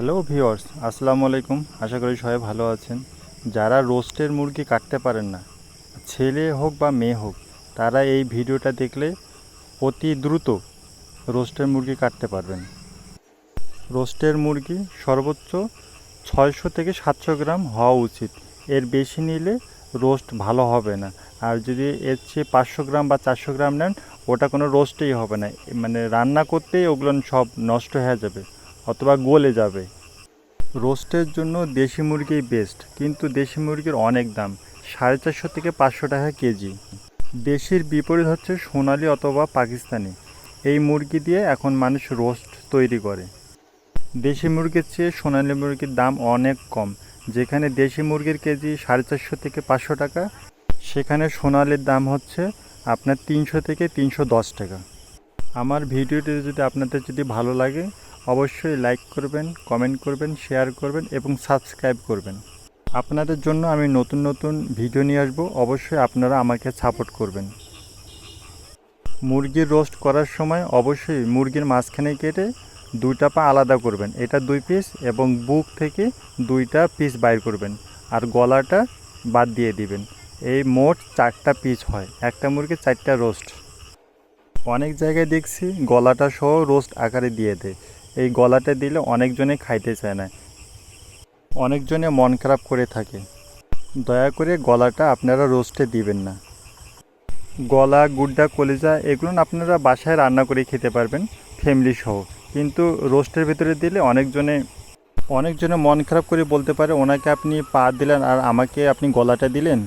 Hello viewers আসসালামু আলাইকুম। আশা করি সবাই ভালো আছেন। যারা রোস্টের মুরগি কাটতে পারেন না, ছেলে হোক বা মেয়ে হোক, তারা এই ভিডিওটা দেখলে অতি দ্রুত রোস্টের মুরগি কাটতে পারবেন। রোস্টের মুরগি সর্বোচ্চ ছয়শো থেকে সাতশো গ্রাম হওয়া উচিত। এর বেশি নিলে রোস্ট ভালো হবে না। আর যদি এর চেয়ে পাঁচশো গ্রাম বা চারশো গ্রাম নেন, ওটা কোনো রোস্টেই হবে না। মানে রান্না করতেই ওগুলো সব নষ্ট হয়ে যাবে। অথবা গলে যাবে। রোস্টের জন্য দেশি মুরগি বেস্ট কিন্তু দেশি মুরগির অনেক দাম, সাড়ে চারশো থেকে পাঁচশো টাকা কেজি। দেশির বিপরীত হচ্ছে সোনালি অথবা পাকিস্তানি। এই মুরগি দিয়ে এখন মানুষ রোস্ট তৈরি করে। দেশি মুরগির চেয়ে সোনালি মুরগির দাম অনেক কম, যেখানে দেশি মুরগির কেজি সাড়ে চারশো থেকে পাঁচশো টাকা, সেখানে সোনালির দাম হচ্ছে আপনার তিনশো থেকে তিনশো দশ টাকা। আমার ভিডিওটি যদি আপনাদের যদি ভালো লাগে অবশ্যই লাইক করবেন কমেন্ট করবেন শেয়ার করবেন এবং সাবস্ক্রাইব করবেন। আপনাদের জন্য আমি নতুন নতুন ভিডিও নিয়ে আসব, অবশ্যই আপনারা আমাকে সাপোর্ট করবেন। মুরগির রোস্ট করার সময় অবশ্যই মুরগির মাঝখানে কেটে দুইটা পা আলাদা করবেন। এটা দুই পিস এবং বুক থেকে দুইটা পিস বাইর করবেন আর গলাটা বাদ দিয়ে দিবেন। এই মোট চারটা পিস হয়। একটা মুরগির চারটা রোস্ট অনেক জায়গায় দেখছি গলাটা সহ রোস্ট আকারে দিয়ে দেয়। এই গলাটা দিলে অনেকজনে খাইতে চায় না। অনেকজনে মন খারাপ করে থাকে। দয়া করে গলাটা আপনারা রোস্টে দিবেন না। গলা, গুড্ডা, কলিজা এগুলো আপনারা বাসায় রান্না করে খেতে পারবেন ফ্যামিলি সহ। কিন্তু রোস্টের ভিতরে দিলে অনেকজনে অনেকজনে মন খারাপ করে বলতে পারে, ওনাকে আপনি পা দিলেন আর আমাকে আপনি গলাটা দিলেন?